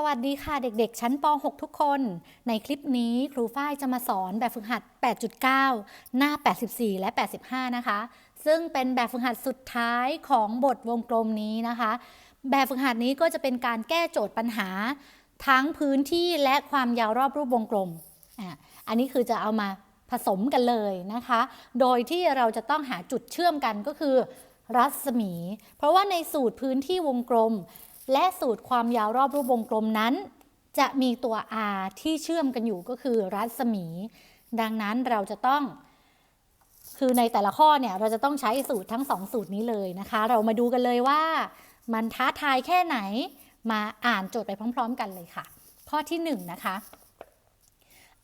สวัสดีค่ะเด็กๆ ชั้นป .6 ทุกคน ในคลิปนี้ครูฝ้ายจะมาสอนแบบฝึกหัด 8.9 หน้า 84 และ 85 นะคะ ซึ่งเป็นแบบฝึกหัดสุดท้ายของบทวงกลมนี้นะคะ แบบฝึกหัดนี้ก็จะเป็นการแก้โจทย์ปัญหา ทั้งพื้นที่และความยาวรอบรูปวงกลมอะอันนี้คือจะเอามาผสมกันเลยนะคะ โดยที่เราจะต้องหาจุดเชื่อมกันก็คือรัศมี เพราะว่าในสูตรพื้นที่วงกลม และสูตรความยาวรอบรูปวงกลมนั้น จะมีตัว r ที่เชื่อมกันอยู่ก็คือรัศมี ดังนั้นเราจะต้อง คือในแต่ละข้อเนี่ยเราจะต้องใช้สูตรทั้งสองสูตรนี้เลยนะคะ เรามาดูกันเลยว่า มันท้าทายแค่ไหนมาอ่านโจทย์ไปพร้อม ๆ กันเลยค่ะ ข้อที่1นงนะคะ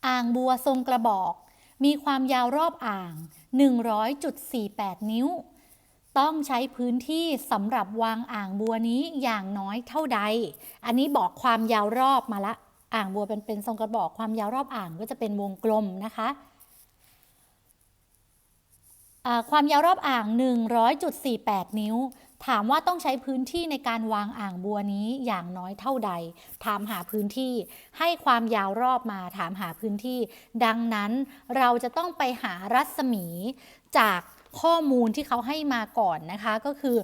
อ่างบัวทรงกระบอก มีความยาวรอบอ่าง 100.48 นิ้ว ต้องใช้พื้นที่สำหรับวางอ่างบัวนี้อย่างน้อยเท่าใด อันนี้บอกความยาวรอบมาละ อ่างบัวเป็นเป็นทรงกระบอกความยาวรอบอ่างก็จะเป็นวงกลมนะคะความยาวรอบอ่าง 100.48 นิ้ว ถามว่าต้องใช้พื้นที่ในการวางอ่างบัวนี้อย่างน้อยเท่าใด ถามหาพื้นที่ ให้ความยาวรอบมาถามหาพื้นที่ ดังนั้นเราจะต้องไปหารัศมีจาก ข้อมูลที่เขาให้มาก่อนนะคะ ก็คือ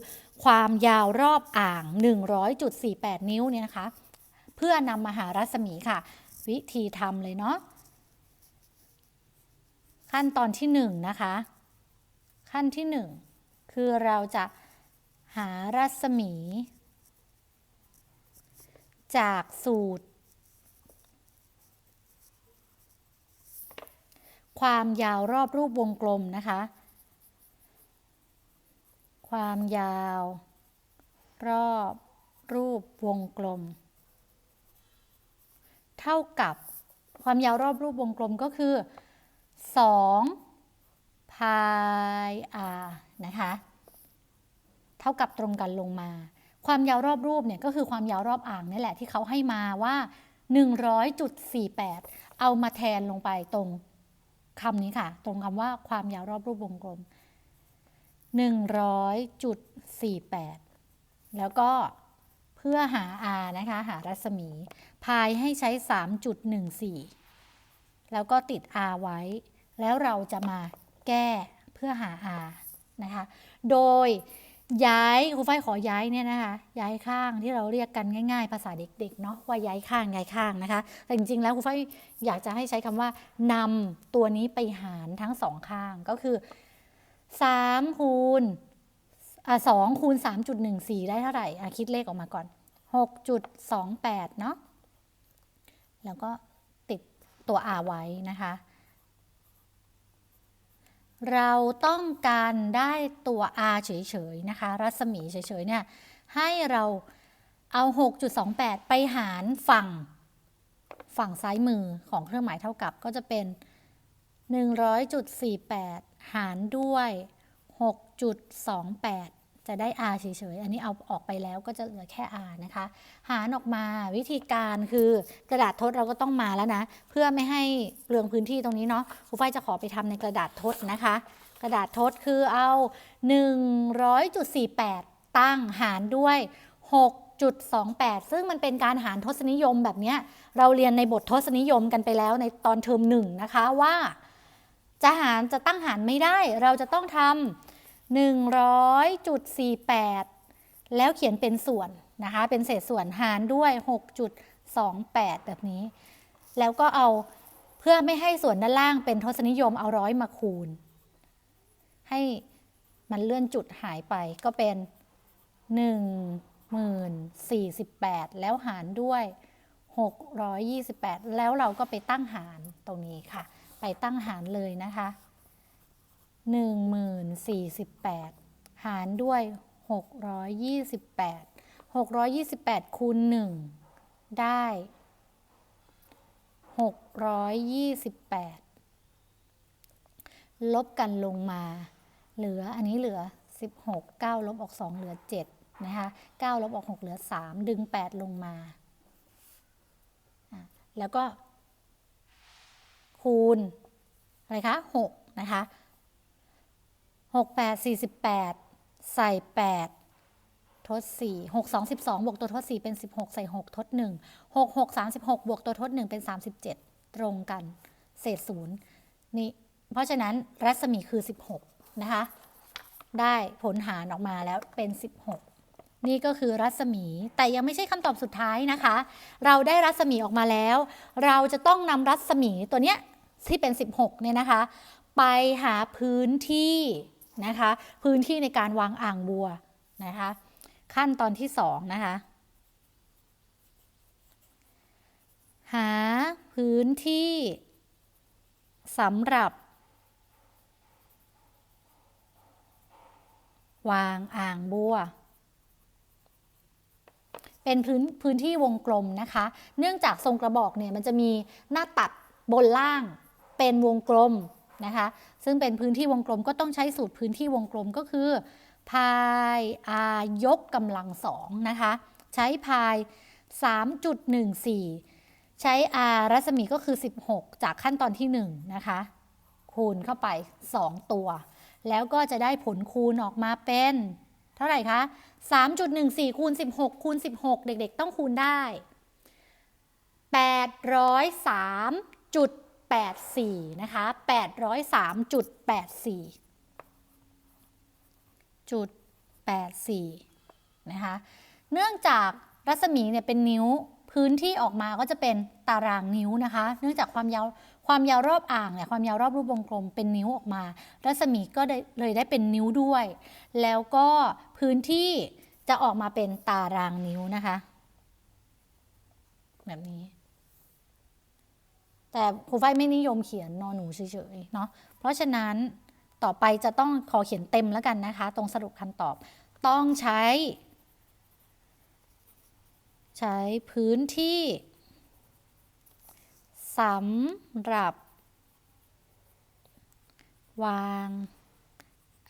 ความยาวรอบอ่าง 100.48 นิ้วเนี่ยนะคะ เพื่อนำมาหารัศมีค่ะ วิธีทำเลยเนาะขั้นตอนที่1นงนะคะ ขั้นที่ 1 คือเราจะหารัศมี จากสูตร ความยาวรอบรูปวงกลมนะคะ ความยาว รอบ รูปวงกลม เท่ากับความยาวรอบรูปวงกลมก็คือ 2 พาย r นะคะ เท่ากับตรงกันลงมา ความยาวรอบรูปเนี่ยก็คือความยาวรอบอ่างนี่แหละที่เขาให้มาว่า 100.48 เอามาแทนลงไปตรงคำนี้ค่ะ ตรงคำว่าความยาวรอบรูปวงกลม 100.48 แล้วก็เพื่อหา r นะคะ หารัศมี พายให้ใช้ 3.14 แล้วก็ติด r ไว้ แล้วเราจะมาแก้เพื่อหา r นะคะ โดยย้ายครูฝ้ายขอย้ายเนี่ยนะคะ ย้ายข้างที่เราเรียกกันง่าย ๆ ภาษาเด็กๆเนาะว่าย้ายข้างย้ายข้างนะคะ แต่จริงๆแล้วครูฝ้ายอยากจะให้ใช้คำว่านำตัวนี้ไปหารทั้งสองข้างก็คือ 3คูณอะ2คูณ 3.14 ได้เท่าไหร่อะคิดเลขออกมาก่อน 6.28 เนาะแล้วก็ติดตัว r ไว้นะคะ เราต้องการได้ตัว r เฉยๆ นะคะ รัศมีเฉยๆ เนี่ย ให้เราเอา 6.28 ไปหารฝั่งฝั่งซ้ายมือของเครื่องหมายเท่ากับก็จะเป็น 100.48 หารด้วย 6.28 จะได้ r เฉยๆ อันนี้เอาออกไปแล้วก็จะเหลือแค่ r นะคะ หารออกมาวิธีการคือกระดาษทดเราก็ต้องมาแล้วนะ เพื่อไม่ให้เปลืองพื้นที่ตรงนี้เนาะครูฝ้ายจะขอไปทำในกระดาษทดนะคะ กระดาษทดคือเอา 100.48 ตั้งหารด้วย6.28 ซึ่งมันเป็นการหารทศนิยมแบบนี้ เราเรียนในบททศนิยมกันไปแล้วในตอนเทอมหนึ่งนะคะว่า จะหารจะตั้งหารไม่ได้ เราจะต้องทำ100.48 แล้วเขียนเป็นส่วนนะคะ เป็นเศษส่วนหารด้วย 6.28 แบบนี้ แล้วก็เอาเพื่อไม่ให้ส่วนด้านล่างเป็นทศนิยมเอาร้อยมาคูณ ให้มันเลื่อนจุดหายไปก็เป็น1048 แล้วหารด้วย 628 แล้วเราก็ไปตั้งหารตรงนี้ค่ะ ไปตั้งหารเลยนะคะ1048 หารด้วย 628 628คูณ1ได้ 628 ลบกันลงมา เหลืออันนี้เหลือ 16 9 ลบออก 2 เหลือ 7 นะคะ 9 ลบออก 6 เหลือ 3 ดึง 8 ลงมา แล้วก็ คูณอะไรคะ6นะคะ6 8 48 ใส่ 8 ทด 4 6 2 12 บวกตัวทด 4 เป็น 16 ใส่ 6 ทด 1 6 6 36 บวกตัวทด 1 เป็น 37 ตรงกัน เศษศูนย์นี่ เพราะฉะนั้นรัศมีคือ 16 นะคะ ได้ผลหารออกมาแล้วเป็น 16 นี่ก็คือรัศมี แต่ยังไม่ใช่คำตอบสุดท้ายนะคะ เราได้รัศมีออกมาแล้ว เราจะต้องนำรัศมีตัวเนี้ย ที่เป็น 16เนี่ยนะคะ ไปหาพื้นที่นะคะ พื้นที่ในการวางอ่างบัวนะคะ ขั้นตอนที่2นะคะ หาพื้นที่สำหรับ วางอ่างบัวเป็นพื้นพื้นที่วงกลมนะคะ เนื่องจากทรงกระบอกเนี่ยมันจะมีหน้าตัดบนล่าง เป็นวงกลมนะคะซึ่งเป็นพื้นที่วงกลมก็ต้องใช้สูตรพื้นที่วงกลมก็คือพายอายกกำลังสองนะคะใช้พาย 3.14 ใช้ r รัศมีก็คือ 16 จากขั้นตอนที่1นะคะคูณเข้าไป 2 ตัว แล้วก็จะได้ผลคูณออกมาเป็น เท่าไหร่คะ 3.14 คูณ 16 คูณ 16 เด็กๆ ต้องคูณได้ 84 นะคะ 803.84จุด84 นะคะ เนื่องจากรัศมีเนี่ยเป็นนิ้วพื้นที่ออกมาก็จะเป็นตารางนิ้วนะคะ เนื่องจากความยาวความยาวรอบอ่างเนี่ยความยาวรอบรูปวงกลมเป็นนิ้วออกมา รัศมีก็เลยได้เป็นนิ้วด้วย แล้วก็พื้นที่จะออกมาเป็นตารางนิ้วนะคะ แบบนี้ แต่ครูฝ้ายไม่นิยมเขียนนอนหนูเฉยๆเนาะเพราะฉะนั้นต่อไปจะต้องขอเขียนเต็มแล้วกันนะคะ ตรงสรุปคำตอบต้องใช้ ใช้พื้นที่สำหรับ วาง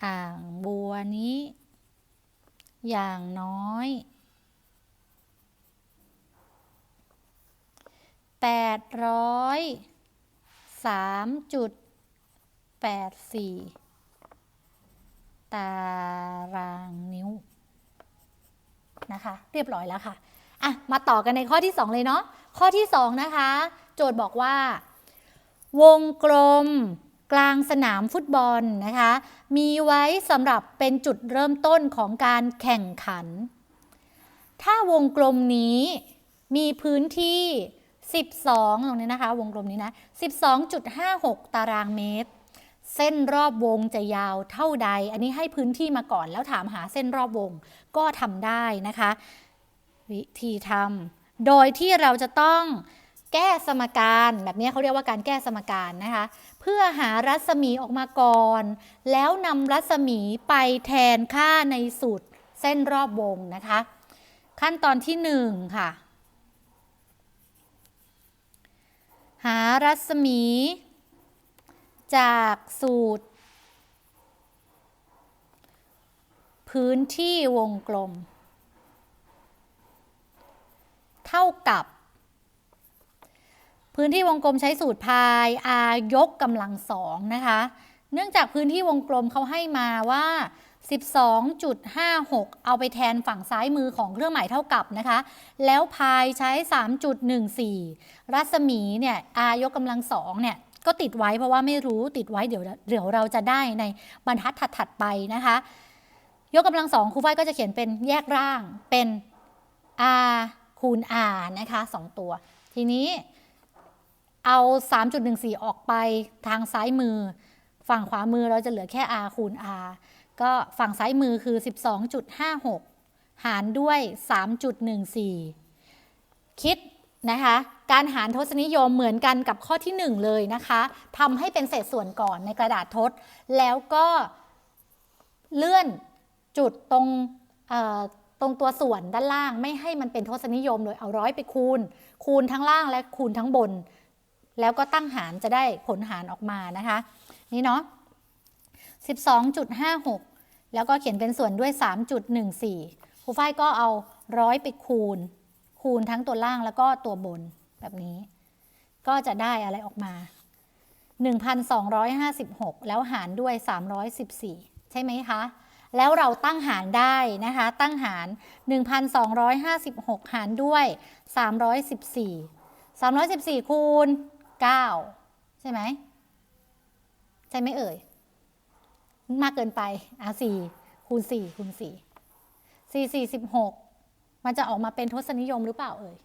อ่างบัวนี้ อย่างน้อย แปดร้อยสามจุดแปดสี่ตารางนิ้วนะคะ เรียบร้อยแล้วค่ะอะ มาต่อกันในข้อที่ 2 เลยเนาะข้อที่ 2 นะคะ โจทย์บอกว่า วงกลมกลางสนามฟุตบอลนะคะ มีไว้สำหรับเป็นจุดเริ่มต้นของการแข่งขัน ถ้าวงกลมนี้มีพื้นที่ 12 ตรงนี้นะคะ วงกลมนี้นะ 12.56 ตารางเมตร เส้นรอบวงจะยาวเท่าใด อันนี้ให้พื้นที่มาก่อนแล้วถามหาเส้นรอบวงก็ทำได้นะคะ วิธีทำโดยที่เราจะต้องแก้สมการแบบนี้เขาเรียกว่าการแก้สมการนะคะ เพื่อหารัศมีออกมาก่อน แล้วนำรัศมีไปแทนค่าในสูตรเส้นรอบวงนะคะ ขั้นตอนที่หนึ่งค่ะ หารัศมี จากสูตร พื้นที่วงกลม เท่ากับ พื้นที่วงกลมใช้สูตรพาย r ยกกำลังสองนะคะ เนื่องจากพื้นที่วงกลมเขาให้มาว่า 12.56 เอาไปแทนฝั่งซ้ายมือของเครื่องหมายเท่ากับนะคะ แล้วพายใช้ 3.14 รัศมีเนี่ย r ยกกำลังสองเนี่ย ก็ติดไว้เพราะว่าไม่รู้ติดไว้เดี๋ยวเดี๋ยวเราจะได้ในบรรทัดถัดๆไปนะคะ ยกกำลังสองครูฝ้ายก็จะเขียนเป็นแยกร่างเป็น r คูณ r นะคะสองตัว ทีนี้เอา 3.14 ออกไปทางซ้ายมือ ฝั่งขวามือเราจะเหลือแค่ r คูณ r ก็ฝั่งซ้ายมือคือ 12.56 หารด้วย 3.14 คิดนะคะการหารทศนิยมเหมือนกันกับข้อที่ 1 เลยนะคะทำให้เป็นเศษส่วนก่อนในกระดาษทด แล้วก็เลื่อนจุดตรงตรงตัวส่วนด้านล่างไม่ให้มันเป็นทศนิยมเลยเอาร้อยไปคูณ คูณทั้งล่างและคูณทั้งบน แล้วก็ตั้งหารจะได้ผลหารออกมานะคะ นี่เนาะ12.56 แล้วก็เขียนเป็นส่วนด้วย 3.14 ครูฝ้ายก็เอาร้อยไปคูณ คูณทั้งตัวล่างแล้วก็ตัวบนแบบนี้ ก็จะได้อะไรออกมา 1,256 แล้วหารด้วย 314 ใช่ไหมคะ แล้วเราตั้งหารได้นะคะ ตั้งหาร 1,256 หารด้วย 314 314 คูณ 9 ใช่ไหม ใช่ไหมเอ่ย มากเกินไปอะ4คูณ4คูณ4 4 4 16มันจะออกมาเป็นทศนิยมหรือเปล่าเอ่ย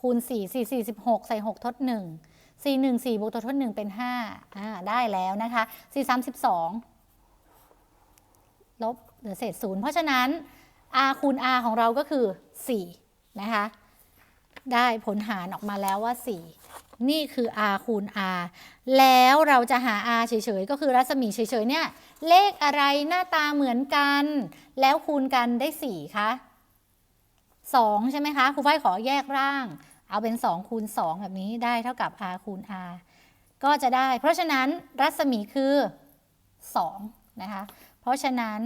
คูณ4 4 4 16ใส่6ทด1 4 1 4บวกตัวทด1เป็น5อ่าได้แล้วนะคะ4 32ลบเหลือเศษ0เพราะฉะนั้น r คูณ r ของเราก็คือ 4 นะคะ ได้ผลหารออกมาแล้วว่า 4 นี่คือ r คูณ r แล้วเราจะหา r เฉยๆ ก็คือรัศมีเฉยๆ เนี่ย เลขอะไรหน้าตาเหมือนกัน แล้วคูณกันได้ 4 คะ2ใช่ไหมคะครูฝ้ายขอแยกร่าง เอาเป็น 2 คูณ 2 แบบนี้ได้เท่ากับ r คูณ r ก็จะได้ เพราะฉะนั้นรัศมีคือ2นะคะ เพราะฉะนั้น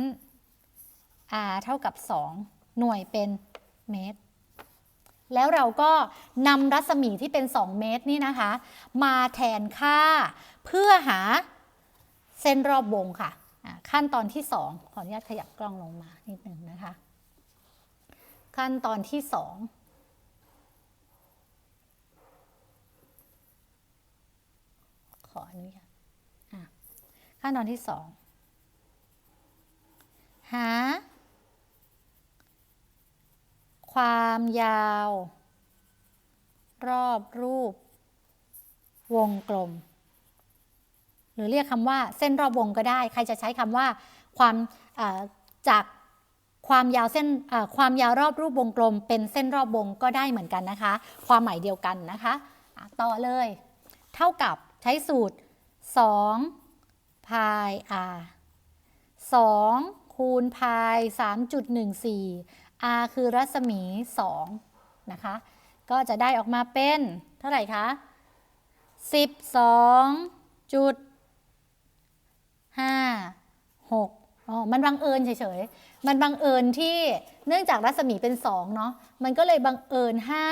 r เท่ากับ 2 หน่วยเป็นเมตร แล้วเราก็นำรัศมีที่เป็น 2 เมตรนี่นะคะ มาแทนค่าเพื่อหาเส้นรอบวงค่ะ ขั้นตอนที่ 2 ขออนุญาตขยับกล้องลงมานิดหนึ่งนะคะ ขั้นตอนที่ 2ขออนุญาตขั้นตอนที่ 2 หา ความยาว รอบรูป วงกลม หรือเรียกคำว่าเส้นรอบวงก็ได้ ใครจะใช้คำว่าความจากความยาวเส้นความยาวรอบรูปวงกลม เป็นเส้นรอบวงก็ได้เหมือนกันนะคะ ความหมายเดียวกันนะคะอะต่อเลย เท่ากับใช้สูตร2พาย r 2 คูณพาย3.14 r คือรัศมี 2 นะคะ ก็จะได้ออกมาเป็นเท่าไหร่คะ 12จุด5 6อ๋อมันบังเอิญเฉยๆ มันบังเอิญที่เนื่องจากรัศมีเป็น 2 เนาะ มันก็เลยบังเอิญให้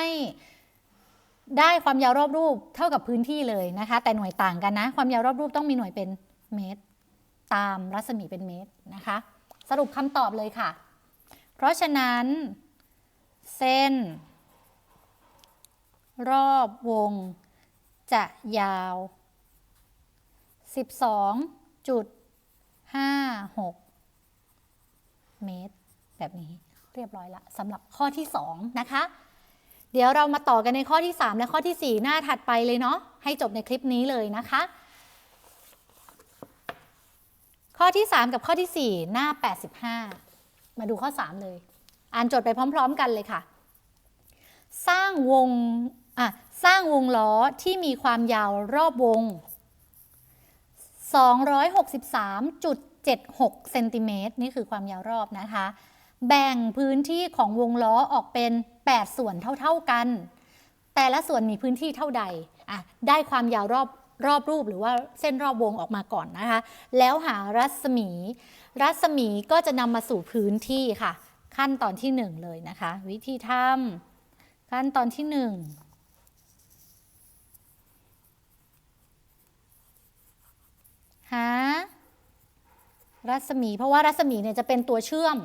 ได้ความยาวรอบรูปเท่ากับพื้นที่เลยนะคะ แต่หน่วยต่างกันนะ ความยาวรอบรูปต้องมีหน่วยเป็นเมตร ตามรัศมีเป็นเมตรนะคะ สรุปคำตอบเลยค่ะ ราะฉะนั้น เส้น รอบวง จะยาว 12.56 เมตร แบบนี้เรียบร้อยละสำหรับข้อที่ 2 นะคะ เดี๋ยวเรามาต่อกันในข้อที่ 3 และข้อที่ 4 หน้าถัดไปเลยเนาะให้จบในคลิปนี้เลยนะคะ ข้อที่ 3 กับข้อที่ 4 หน้า 85 มาดูข้อ 3 เลย อ่านโจทย์ไปพร้อม ๆ กันเลยค่ะ สร้างวงอะสร้างวงล้อที่มีความยาวรอบวง 263.76เซนติเมตรนี่คือความยาวรอบนะคะ แบ่งพื้นที่ของวงล้อออกเป็น 8 ส่วนเท่า ๆกัน แต่ละส่วนมีพื้นที่เท่าใดอะได้ความยาวรอบรอบรูปหรือว่าเส้นรอบวงออกมาก่อนนะคะ แล้วหารัศมี รัศมีก็จะนำมาสู่พื้นที่ค่ะ ขั้นตอนที่ 1 เลยนะคะ วิธีทำขั้นตอนที่ 1หารัศมี เพราะว่ารัศมีเนี่ยจะเป็นตัวเชื่อม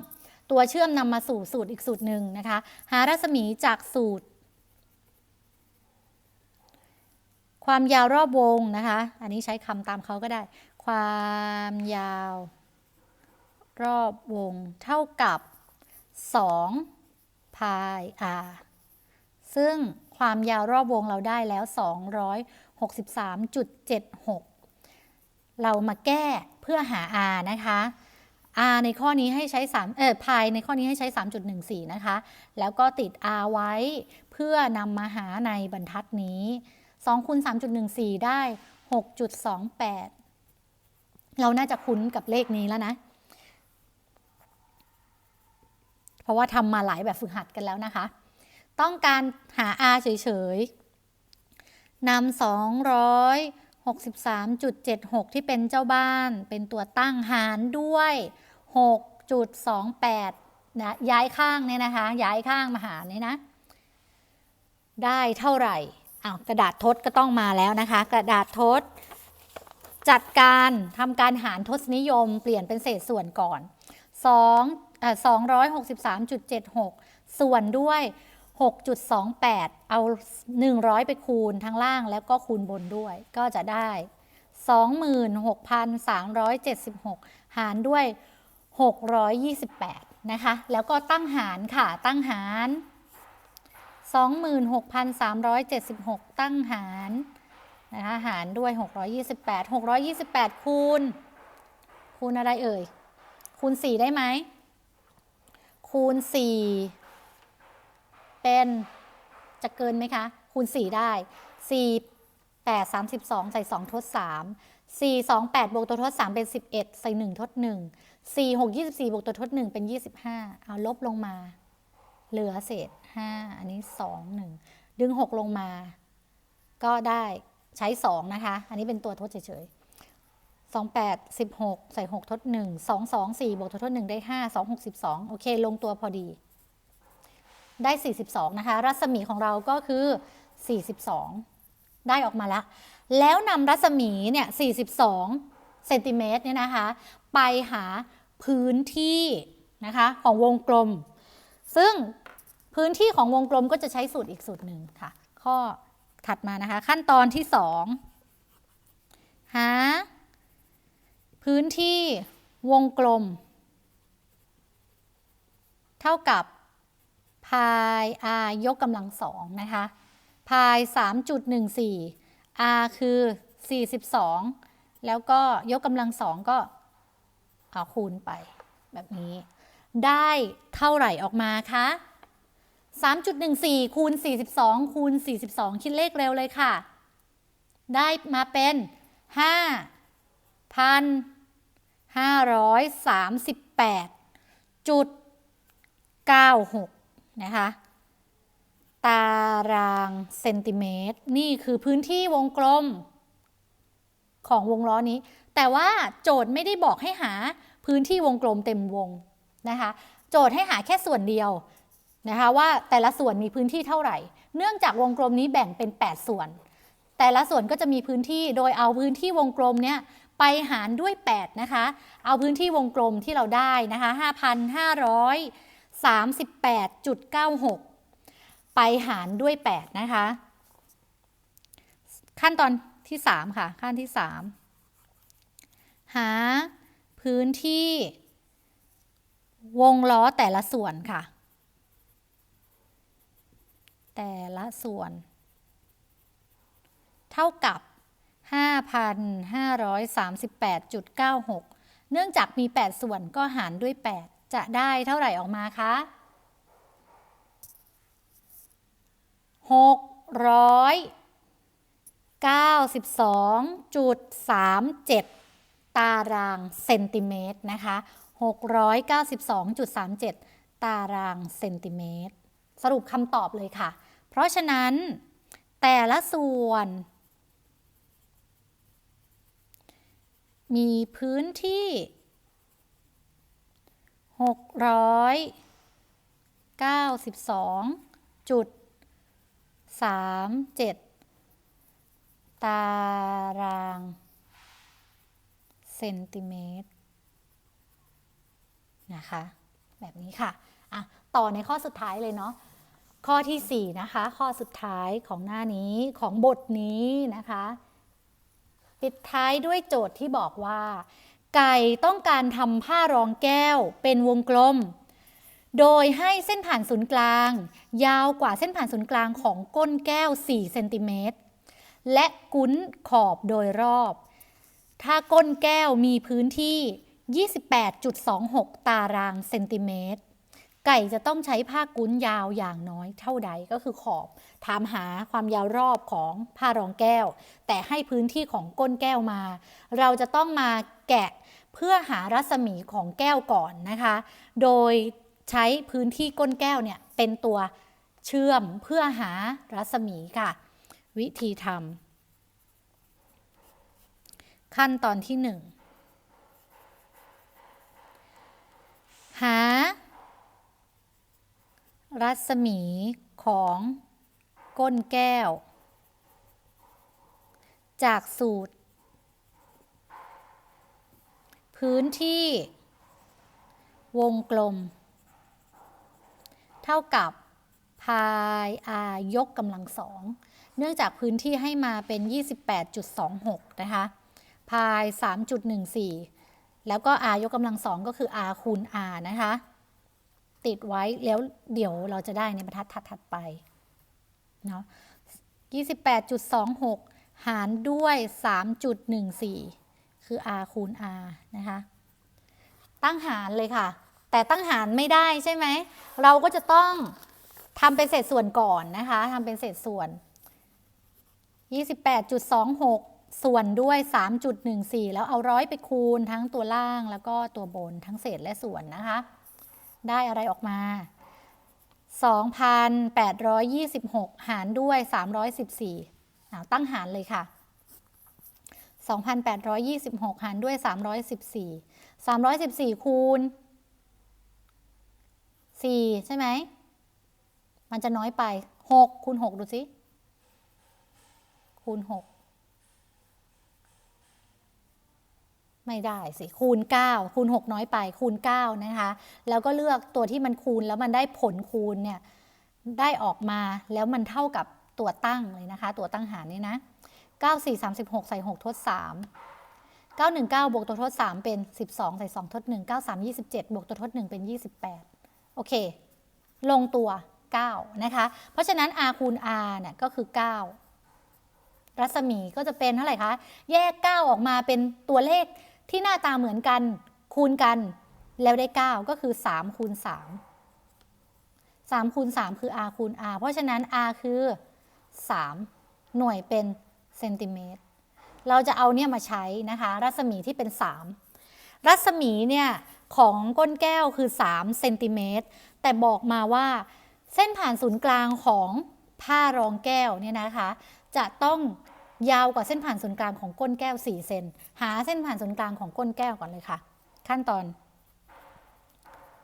ตัวเชื่อมนำมาสู่สูตรอีกสูตรหนึ่งนะคะ หารัศมีจากสูตร ความยาวรอบวงนะคะ อันนี้ใช้คำตามเขาก็ได้ ความยาว รอบวงเท่ากับ2พาย r ซึ่งความยาวรอบวงเราได้แล้ว 263.76 เรามาแก้เพื่อหา r นะคะ r ในข้อนี้ให้ใช้3เออพายในข้อนี้ให้ใช้ 3.14 นะคะ แล้วก็ติด r ไว้เพื่อนำมาหาในบรรทัดนี้2คูณ3.14 ได้ 6.28 เราน่าจะคุ้นกับเลขนี้แล้วนะ เพราะว่าทำมาหลายแบบฝึกหัดกันแล้วนะคะ ต้องการหา r เฉยๆนำ263.76 ที่เป็นเจ้าบ้าน เป็นตัวตั้งหารด้วย 6.28 นะ ย้ายข้างเนี่ยนะคะ ย้ายข้างมาหารเนี่ยนะ ได้เท่าไหร่อ้าวกระดาษทดก็ต้องมาแล้วนะคะ กระดาษทดจัดการทำการหารทศนิยม เปลี่ยนเป็นเศษส่วนก่อน2เอ่อ 263.76 ส่วนด้วย 6.28 เอา 100 ไปคูณทั้งล่างแล้วก็คูณบนด้วย ก็จะได้ 26,376 หารด้วย 628 นะคะ แล้วก็ตั้งหารค่ะ ตั้งหาร 26,376 ตั้งหารนะคะหารด้วย 628 628 คูณ คูณอะไรเอ่ย คูณ 4 ได้ไหม คูณ 4 เป็นจะเกินไหมคะ คูณ 4 ได้ 4 8 32 ใส่ 2 ทด 3 4 2 8 บวกตัวทด 3 เป็น 11 ใส่ 1 ทด 1 4 6 24 บวกตัวทด 1 เป็น 25 เอาลบลงมา เหลือเศษ 5 อันนี้ 2 1 ดึง 6 ลงมา ก็ได้ใช้ 2 นะคะ อันนี้เป็นตัวทดเฉยๆ 2 8 16 ใส่ 6 ทด 1 2 2 4 บวกตัวทด 1 ได้ 5 2 6 12 โอเค ลงตัวพอดี ได้ 42 นะคะ รัศมีของเราก็คือ 42 ได้ออกมาแล้ว แล้วนำรัศมีเนี่ย 42 เซนติเมตรเนี่ยนะคะ ไปหาพื้นที่นะคะของวงกลม ซึ่งพื้นที่ของวงกลมก็จะใช้สูตรอีกสูตรหนึ่งค่ะ ข้อถัดมานะคะ ขั้นตอนที่ 2 หา พื้นที่วงกลม เท่ากับพาย r ยกกำลังสองนะคะพาย 3.14 r คือ 42 แล้วก็ยกกำลังสองก็เอาคูณไปแบบนี้ ได้เท่าไหร่ออกมาคะ 3.14 คูณ 42 คูณ 42 คิดเลขเร็วเลยค่ะ ได้มาเป็น 538จุด96 นะคะ ตารางเซนติเมตร นี่คือพื้นที่วงกลม ของวงล้อนี้ แต่ว่าโจทย์ไม่ได้บอกให้หาพื้นที่วงกลมเต็มวงนะคะ โจทย์ให้หาแค่ส่วนเดียวนะคะว่าแต่ละส่วนมีพื้นที่เท่าไหร่ เนื่องจากวงกลมนี้แบ่งเป็น 8 ส่วน แต่ละส่วนก็จะมีพื้นที่ โดยเอาพื้นที่วงกลมเนี่ย ไปหารด้วย 8 นะคะ เอาพื้นที่วงกลมที่เราได้นะคะ 5,538.96 ไปหารด้วย 8 นะคะ ขั้นตอนที่ 3 ค่ะ ขั้นที่ 3 หาพื้นที่วงล้อแต่ละส่วนค่ะ แต่ละส่วน เท่ากับ 5,538.96 เนื่องจากมี 8 ส่วนก็หารด้วย 8 จะได้เท่าไหร่ออกมาคะ 692.37 ตารางเซนติเมตรนะคะ 692.37 ตารางเซนติเมตร สรุปคำตอบเลยค่ะ เพราะฉะนั้นแต่ละส่วน มีพื้นที่ 692จุด37 ตารางเซนติเมตรนะคะ แบบนี้ค่ะอะ ต่อในข้อสุดท้ายเลยเนาะข้อที่ 4 นะคะ ข้อสุดท้ายของหน้านี้ของบทนี้นะคะ ปิดท้ายด้วยโจทย์ที่บอกว่า ไก่ต้องการทำผ้ารองแก้วเป็นวงกลม โดยให้เส้นผ่านศูนย์กลาง ยาวกว่าเส้นผ่านศูนย์กลางของก้นแก้ว 4 เซนติเมตร และกุ้นขอบโดยรอบ ถ้าก้นแก้วมีพื้นที่ 28.26 ตารางเซนติเมตร ไก่จะต้องใช้ผ้ากุ้นยาวอย่างน้อยเท่าใดก็คือขอบถามหาความยาวรอบของผ้ารองแก้ว แต่ให้พื้นที่ของก้นแก้วมา เราจะต้องมาแกะเพื่อหารัศมีของแก้วก่อนนะคะ โดยใช้พื้นที่ก้นแก้วเนี่ยเป็นตัวเชื่อมเพื่อหารัศมีค่ะ วิธีทำขั้นตอนที่หนึ่งหา รัศมีของก้นแก้ว จากสูตร พื้นที่ วงกลม เท่ากับพาย r ยกกำลังสอง เนื่องจากพื้นที่ให้มาเป็น 28.26 นะคะ พาย 3.14 แล้วก็ r ยกกำลังสองก็คือ r คูณ r นะคะ ติดไว้แล้วเดี๋ยวเราจะได้ในบรรทัดถัดไปเนาะ28.26 หารด้วย 3.14 คือ r คูณ r นะคะ ตั้งหารเลยค่ะ แต่ตั้งหารไม่ได้ใช่ไหม เราก็จะต้องทำเป็นเศษส่วนก่อนนะคะทำเป็นเศษส่วน 28.26 ส่วนด้วย 3.14 แล้วเอาร้อยไปคูณทั้งตัวล่างแล้วก็ตัวบนทั้งเศษและส่วนนะคะ ได้อะไรออกมา 2,826 หารด้วย 314อาตั้งหารเลยค่ะ 2,826 หารด้วย 314 314 คูณ 4 ใช่ไหม มันจะน้อยไป 6 คูณ 6 ดูสิ คูณ 6 ไม่ได้สิ คูณ 9 คูณ 6 น้อยไปคูณ 9 นะคะ แล้วก็เลือกตัวที่มันคูณแล้วมันได้ผลคูณเนี่ยได้ออกมาแล้วมันเท่ากับตัวตั้งเลยนะคะ ตัวตั้งหารนี่นะ 9 4 36 ใส่ 6 ทด 3 919 บวกตัวทด 3 เป็น 12 ใส่ 2 ทด 1 9 3 27 บวกตัวทด 1 เป็น 28 โอเค ลงตัว 9 นะคะ เพราะฉะนั้น r คูณ r เนี่ยก็คือ 9 รัศมีก็จะเป็นเท่าไหร่คะ แยก 9 ออกมาเป็นตัวเลข ที่หน้าตาเหมือนกันคูณกันแล้วได้ 9 ก็คือ3คูณ3 3คูณ3คือ r คูณ r เพราะฉะนั้น r คือ 3 หน่วยเป็นเซนติเมตร เราจะเอาเนี่ยมาใช้นะคะ รัศมีที่เป็น 3 รัศมีเนี่ยของก้นแก้วคือ3เซนติเมตร แต่บอกมาว่าเส้นผ่านศูนย์กลางของผ้ารองแก้วเนี่ยนะคะ จะต้อง ยาวกว่าเส้นผ่านศูนย์กลางของก้นแก้ว 4 เซน หาเส้นผ่านศูนย์กลางของก้นแก้วก่อนเลยค่ะ ขั้นตอน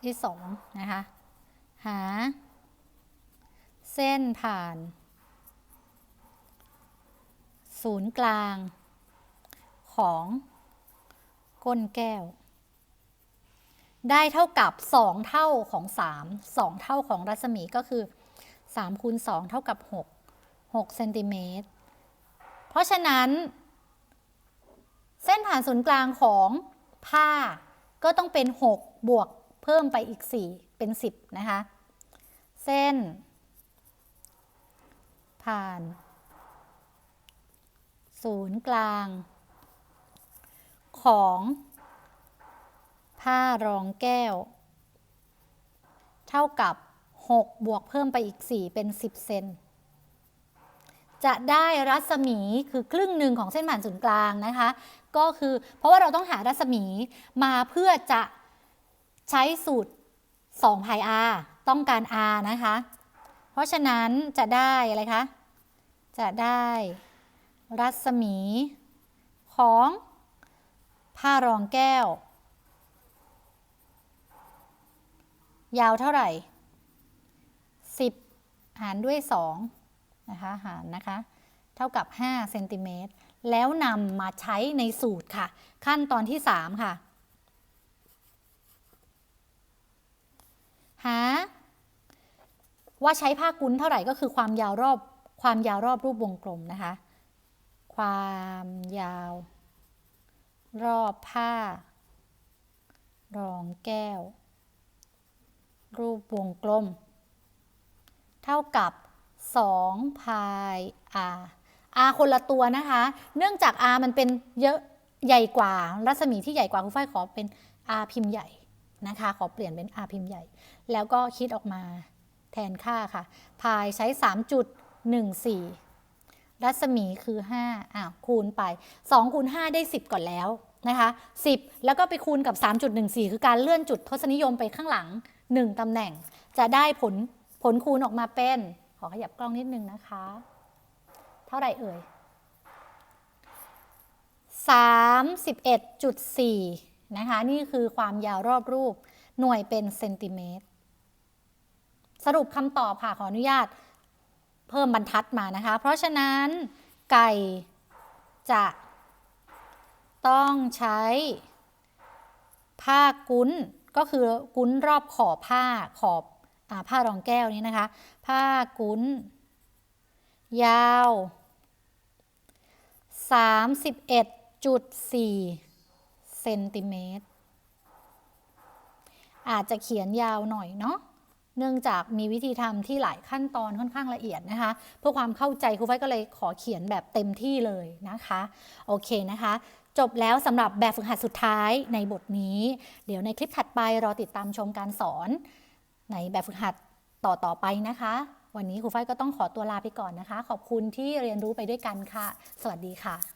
ที่2นะคะ หา เส้นผ่าน ศูนย์กลางของก้นแก้ว ได้เท่ากับ 2 เท่าของ 3 2 เท่าของรัศมีก็คือ3คูณ2เท่ากับ 6 6เซนติเมตร เพราะฉะนั้น เส้นผ่านศูนย์กลางของผ้าก็ต้องเป็น 6 บวกเพิ่มไปอีก 4 เป็น 10 นะคะ เส้น ผ่าน ศูนย์กลาง ของ ผ้ารองแก้ว เท่ากับ 6 บวกเพิ่มไปอีก 4 เป็น 10 เซน จะได้รัศมีคือครึ่งหนึ่งของเส้นผ่านศูนย์กลางนะคะ ก็คือเพราะว่าเราต้องหารัศมีมาเพื่อจะใช้สูตร2 pi r ต้องการ r นะคะ เพราะฉะนั้นจะได้อะไรคะ จะได้รัศมีของผ้ารองแก้ว ยาวเท่าไหร่ 10 หารด้วย 2 นะคะหารนะคะ เท่ากับ5เซนติเมตรแล้วนำมาใช้ในสูตรค่ะ ขั้นตอนที่ 3 ค่ะ หา ว่าใช้ผ้ากุ้นเท่าไหร่ก็คือความยาวรอบความยาวรอบรูปวงกลมนะคะ ความยาว รอบผ้า รองแก้ว รูปวงกลม เท่ากับ 2พาย r r คนละตัวนะคะ เนื่องจาก r มันเป็นเยอะใหญ่กว่า รัศมีที่ใหญ่กว่าคุณฝ้ายขอเป็น r พิมพ์ใหญ่นะคะ ขอเปลี่ยนเป็น r พิมพ์ใหญ่ แล้วก็คิดออกมาแทนค่าค่ะ พายใช้ 3.14 รัศมีคือ 5อะคูณไป 2 คูณ 5 ได้ 10 ก่อนแล้วนะคะ 10 แล้วก็ไปคูณกับ 3.14 คือการเลื่อนจุดทศนิยมไปข้างหลัง 1 ตำแหน่ง จะได้ผลผลคูณออกมาเป็น อขยับกล้องนิดนึงนะคะ เท่าไหร่เอ่ย 31.4 นะคะ นี่คือความยาวรอบรูป หน่วยเป็นเซนติเมตร สรุปคำตอบค่ะ ขออนุญาตเพิ่มบรรทัดมานะคะ เพราะฉะนั้นไก่จะต้องใช้ ผ้ากุ้นก็คือกุ้นรอบขอบผ้าขอบ ผ้ารองแก้วนี้นะคะ ผ้ากุ้นยาว 31.4เซนติเมตร อาจจะเขียนยาวหน่อยเนาะเนื่องจากมีวิธีทำที่หลายขั้นตอนค่อนข้างละเอียดนะคะ เพื่อความเข้าใจครูฝ้าก็เลยขอเขียนแบบเต็มที่เลยนะคะ โอเคนะคะ จบแล้วสำหรับแบบฝึกหัดสุดท้ายในบทนี้ เดี๋ยวในคลิปถัดไปรอติดตามชมการสอน ในแบบฝึกหัดต่อต่อไปนะคะ วันนี้ครูฝ้ายก็ต้องขอตัวลาไปก่อนนะคะ ขอบคุณที่เรียนรู้ไปด้วยกันค่ะ สวัสดีค่ะ